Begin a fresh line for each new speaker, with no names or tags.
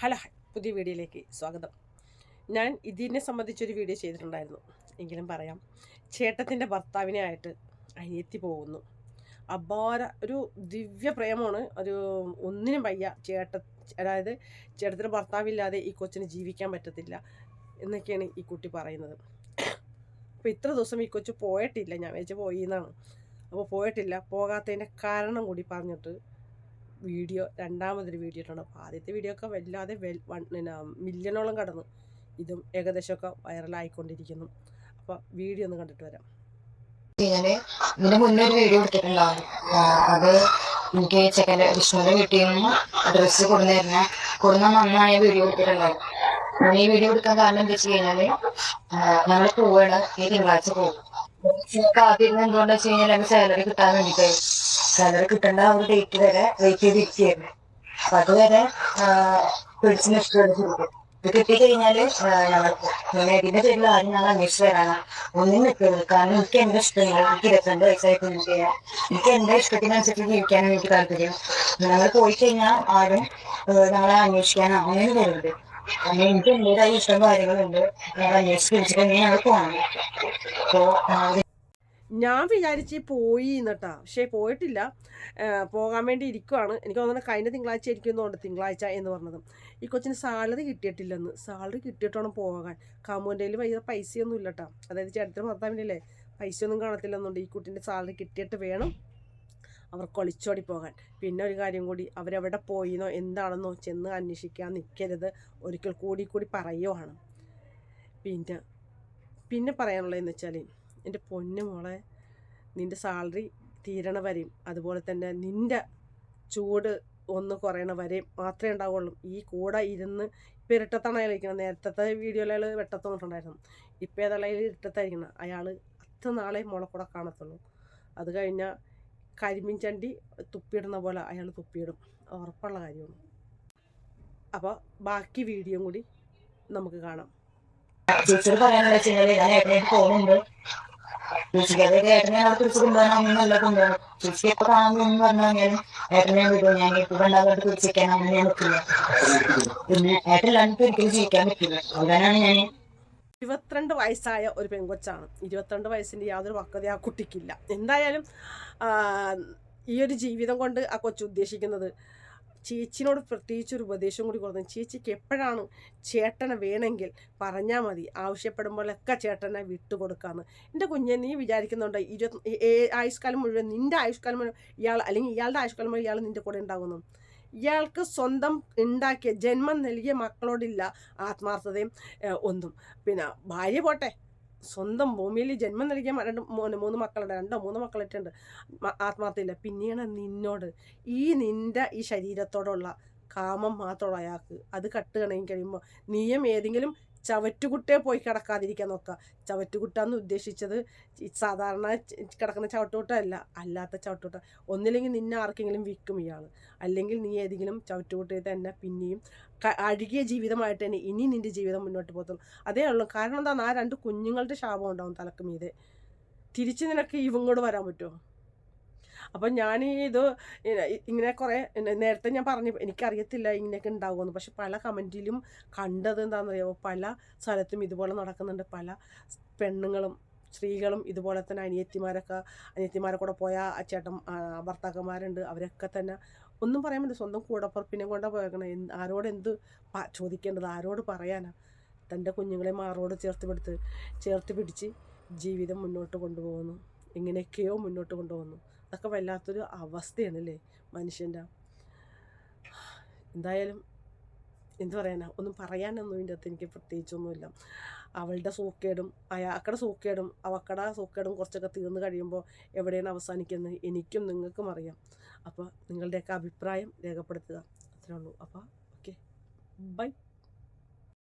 Hello hi. പുതിയ വീഡിയോയിലേക്ക് സ്വാഗതം. ഞാൻ ഇതിനെ സംബന്ധിച്ചൊരു വീഡിയോ ചെയ്തിട്ടുണ്ടായിരുന്നു. എങ്കിലും പറയാം ചേട്ടത്തിന്റെ ഭർത്താവിനെ ആയിട്ട് അനിയത്തി പോകുന്നു. അപാര ഒരു ദിവ്യ പ്രേമമാണ്. ഒരു ഒന്നിനും വയ്യ ചേട്ട അതായത് ചേട്ടത്തിന്റെ ഭർത്താവില്ലാതെ ഈ കൊച്ചിന് ജീവിക്കാൻ പറ്റത്തില്ല എന്നൊക്കെയാണ് ഈ കുട്ടി പറയുന്നത്. അപ്പോൾ ഇത്ര ദിവസം ഈ കൊച്ചു പോയിട്ടില്ല. ഞാൻ വെച്ച് പോയി എന്നാണ് അപ്പോൾ പോയിട്ടില്ല. പോകാത്തതിന്റെ കാരണം കൂടി പറഞ്ഞിട്ട് വീഡിയോ രണ്ടാമതൊരു വീഡിയോ ഇട്ടുണ്ട് അപ്പോൾ ആദ്യത്തെ വീഡിയോ ഒക്കെ വല്ലാതെ വെൽ പിന്നെ മില്യണോളം കടന്നു. ഇതും ഏകദേശമൊക്കെ വൈറലായിക്കൊണ്ടിരിക്കുന്നു. അപ്പോൾ വീഡിയോ ഒന്ന് കണ്ടിട്ട് വരാം.
ഞാൻ ഇതിന് മുന്നേ ഒരു വീഡിയോ എടുത്തിട്ടുണ്ടാവും അത് എനിക്ക് ചെക്കന്റെ വിഷ്ണുവിന്റെ വീട്ടിൽ നിന്ന് ഡ്രസ്സ് കൊടുന്നിരുന്ന കൊടുന്ന നന്നായ വീഡിയോ എടുത്തിട്ടുണ്ടാവും ഈ വീഡിയോ എടുക്കാൻ കാരണം എന്താ വെച്ച് കഴിഞ്ഞാൽ ഞങ്ങൾ പോവാണ് ഈ തിങ്കളാഴ്ച പോകും ആദ്യം എന്തുകൊണ്ടാ വെച്ച് കഴിഞ്ഞാൽ എന്റെ സാലറി കിട്ടാൻ വേണ്ടിട്ട് സാലറി കിട്ടേണ്ട ആ ഒരു ഡേറ്റ് വരെ വെയിറ്റ് ചെയ്തിരിക്കുകയായിരുന്നു അപ്പൊ അതുവരെ പിടിച്ച് നിൽക്കുകയാണ് ഇത് കിട്ടിക്കഴിഞ്ഞാൽ കഴിഞ്ഞാൽ പിന്നെ ഇതിന്റെ പേരിൽ ആരും ഞങ്ങൾ അന്വേഷിച്ച് വരാനാണ് ഒന്നും നിൽക്കുന്നത് കാരണം എനിക്ക് എന്റെ ഇഷ്ടങ്ങൾ എനിക്ക് ഇരുപത്തിരണ്ട് വയസ്സായി കുഞ്ഞു ചെയ്യാം എനിക്ക് എന്റെ ഇഷ്ടത്തിനനുസരിച്ച് ജീവിക്കാൻ എനിക്ക് താല്പര്യം. ഞങ്ങൾ പോയി കഴിഞ്ഞാൽ ആരും ഞങ്ങളെ അന്വേഷിക്കാനോ അങ്ങനെ വരരുത് എനിക്ക് എന്റേതായ ഇഷ്ടം കാര്യങ്ങളുണ്ട്. അപ്പോ
ഞാൻ വിചാരിച്ച് പോയി എന്നിട്ടാ പക്ഷേ പോയിട്ടില്ല. പോകാൻ വേണ്ടി ഇരിക്കുവാണ്. എനിക്ക് തോന്നുന്നത് കഴിഞ്ഞ തിങ്കളാഴ്ച ഇരിക്കുന്നുണ്ട് തിങ്കളാഴ്ച എന്ന് പറഞ്ഞത്. ഈ കൊച്ചിന് സാലറി കിട്ടിയിട്ടില്ലെന്ന്. സാലറി കിട്ടിയിട്ടാണ് പോകാൻ. കാമുവിന്റെ ഭയങ്കര പൈസയൊന്നും ഇല്ലട്ടാ അതായത് ചേട്ടത്തിന് ഭർത്താവിന്റെ പൈസയൊന്നും കാണത്തില്ലെന്നുണ്ട്. ഈ കുട്ടീന്റെ സാലറി കിട്ടിയിട്ട് വേണം. അവർക്ക് ഒളിച്ചോടി പോകാൻ പിന്നെ ഒരു കാര്യം കൂടി അവരെവിടെ പോയിന്നോ എന്താണെന്നോ ചെന്ന് അന്വേഷിക്കാൻ നിൽക്കരുത് ഒരിക്കൽ കൂടി കൂടി പറയുവാണ്. പിന്നെ പിന്നെ പറയാനുള്ളതെന്ന് വെച്ചാൽ എന്റെ പൊന്നു മോളെ നിന്റെ സാലറി തീരണ വരെയും അതുപോലെ തന്നെ നിന്റെ ചൂട് ഒന്ന് കുറയണ വരെയും മാത്രമേ ഉണ്ടാവുള്ളൂ. ഈ കൂടെ ഇരുന്ന് ഇപ്പം ഇരട്ടത്താണ് അയാൾ ഇരിക്കുന്നത്. നേരത്തെ വീഡിയോയിൽ അയാൾ വെട്ടത്ത് ഇപ്പോൾ ഇപ്പം ഏതായാലും ഇരട്ടത്തായിരിക്കണം അയാൾ അത്ര നാളെ മോളെ കൂടെ കാണത്തുള്ളൂ. അത് കഴിഞ്ഞാൽ കരിമീൻ ചണ്ടി തുപ്പിയിടുന്ന പോലെ അയാൾ തുപ്പിയിടും. ഉറപ്പുള്ള കാര്യമാണ്. അപ്പോൾ ബാക്കി വീഡിയോ കൂടി നമുക്ക് കാണാം.
പറയാനുള്ള ഞാൻ ഏട്ടനെ ഞാൻ ഞാൻ ഞാൻ
ഇരുപത്തിരണ്ട് വയസ്സായ ഒരു പെൺകൊച്ചാണ്. ഇരുപത്തിരണ്ട് വയസ്സിന്റെ യാതൊരു പക്വത ആ കുട്ടിക്കില്ല. എന്തായാലും ഈ ഒരു ജീവിതം കൊണ്ട് ആ കൊച്ചു ഉദ്ദേശിക്കുന്നത് ചേച്ചിനോട് പ്രത്യേകിച്ച് ഒരു ഉപദേശം കൂടി കൊടുത്തു ചേച്ചിക്ക് എപ്പോഴാണ് ചേട്ടനെ വേണമെങ്കിൽ പറഞ്ഞാൽ മതി. ആവശ്യപ്പെടുമ്പോഴൊക്കെ ചേട്ടനെ വിട്ടുകൊടുക്കാമെന്ന് എന്റെ കുഞ്ഞെ നീ വിചാരിക്കുന്നുണ്ട് ഇരുപത്തി ആയുഷ്കാലം മുഴുവൻ നിന്റെ ആയുഷ്കാലം മുഴുവൻ ഇയാൾ അല്ലെങ്കിൽ ഇയാളുടെ ആയുഷ്കാലം മുഴുവൻ ഇയാൾ നിന്റെ കൂടെ ഉണ്ടാകുന്നു ഇയാൾക്ക് സ്വന്തം ഉണ്ടാക്കിയ ജന്മം നൽകിയ മക്കളോടില്ല ആത്മാർത്ഥതയും ഒന്നും. പിന്നെ ഭാര്യ പോട്ടെ. സ്വന്തം ഭൂമിയിൽ ജന്മം നൽകിയ രണ്ട് മൂന്ന് മൂന്ന് മക്കളുണ്ട്. രണ്ടോ മൂന്ന് മക്കളിട്ടുണ്ട്. ആത്മാർത്ഥയില്ല പിന്നെയാണ് നിന്നോട്. ഈ നിന്റെ ഈ ശരീരത്തോടുള്ള കാമം മാത്രമുള്ള അയാൾക്ക്. അത് കട്ടുകണങ്ങി കഴിയുമ്പോൾ നീയും ഏതെങ്കിലും ചവറ്റുകുട്ടയെ പോയി കിടക്കാതിരിക്കാൻ നോക്കുക. ചവറ്റുകുട്ടാന്ന് ഉദ്ദേശിച്ചത് സാധാരണ കിടക്കുന്ന ചവറ്റുകുട്ടല്ല അല്ലാത്ത ചവറ്റുകുട്ട. ഒന്നില്ലെങ്കിൽ നിന്നെ ആർക്കെങ്കിലും വിൽക്കും ഇയാൾ. അല്ലെങ്കിൽ നീ ഏതെങ്കിലും ചവറ്റുകുട്ടയിൽ തന്നെ പിന്നെയും അഴുകിയ ജീവിതമായിട്ട് തന്നെ ഇനി നിന്റെ ജീവിതം മുന്നോട്ട് പോകത്തുള്ളൂ. അതേ ഉള്ളൂ. കാരണം എന്താണ് ആ രണ്ട് കുഞ്ഞുങ്ങളുടെ ശാപം ഉണ്ടാവും തലക്ക് മീതെ. തിരിച്ച് നിനക്ക് ഇവങ്ങോട് വരാൻ പറ്റുമോ? അപ്പം ഞാൻ ഇത് ഇങ്ങനെ- കുറേ നേരത്തെ ഞാൻ പറഞ്ഞു എനിക്കറിയത്തില്ല ഇങ്ങനെയൊക്കെ ഉണ്ടാകുമെന്ന് പക്ഷെ പല കമന്റിലും കണ്ടത് എന്താണെന്നറിയാമോ പല സ്ഥലത്തും ഇതുപോലെ നടക്കുന്നുണ്ട്. പല പെണ്ണുങ്ങളും സ്ത്രീകളും ഇതുപോലെ തന്നെ അനിയത്തിമാരൊക്കെ അനിയത്തിമാരെ കൂടെ പോയ ചേട്ടൻ ഭർത്താക്കന്മാരുണ്ട്. അവരൊക്കെ തന്നെ ഒന്നും പറയാൻ പറ്റില്ല. സ്വന്തം കൂടപ്പുറപ്പിനെ കൊണ്ടാണ് പോയേക്കണേ. ആരോട് എന്ത് ചോദിക്കേണ്ടത്? ആരോട് പറയാനാ? തന്റെ കുഞ്ഞുങ്ങളെ മാറോട് ചേർത്ത് പിടുത്ത് ചേർത്ത് പിടിച്ച് ജീവിതം മുന്നോട്ട് കൊണ്ടുപോകുന്നു. എങ്ങനെയൊക്കെയോ മുന്നോട്ട് കൊണ്ടുപോകുന്നു. അതൊക്കെ വല്ലാത്തൊരു അവസ്ഥയാണല്ലേ മനുഷ്യന്റെ. എന്തായാലും എന്തു പറയാനാ ഒന്നും പറയാനൊന്നും ഇതിന്റെ അകത്ത് എനിക്ക് പ്രത്യേകിച്ചൊന്നുമില്ല. അവളുടെ സൂക്കേടും അയാ അക്കടെ സൂക്കേടും അവക്കടെ സൂക്കേടും കുറച്ചൊക്കെ തീർന്നു കഴിയുമ്പോൾ എവിടെയാണ് അവസാനിക്കുന്നത് എനിക്കും നിങ്ങൾക്കും അറിയാം. അപ്പോൾ നിങ്ങളുടെയൊക്കെ അഭിപ്രായം രേഖപ്പെടുത്തുക. അത്രേ ഉള്ളൂ. അപ്പോൾ ഓക്കെ. ബൈ.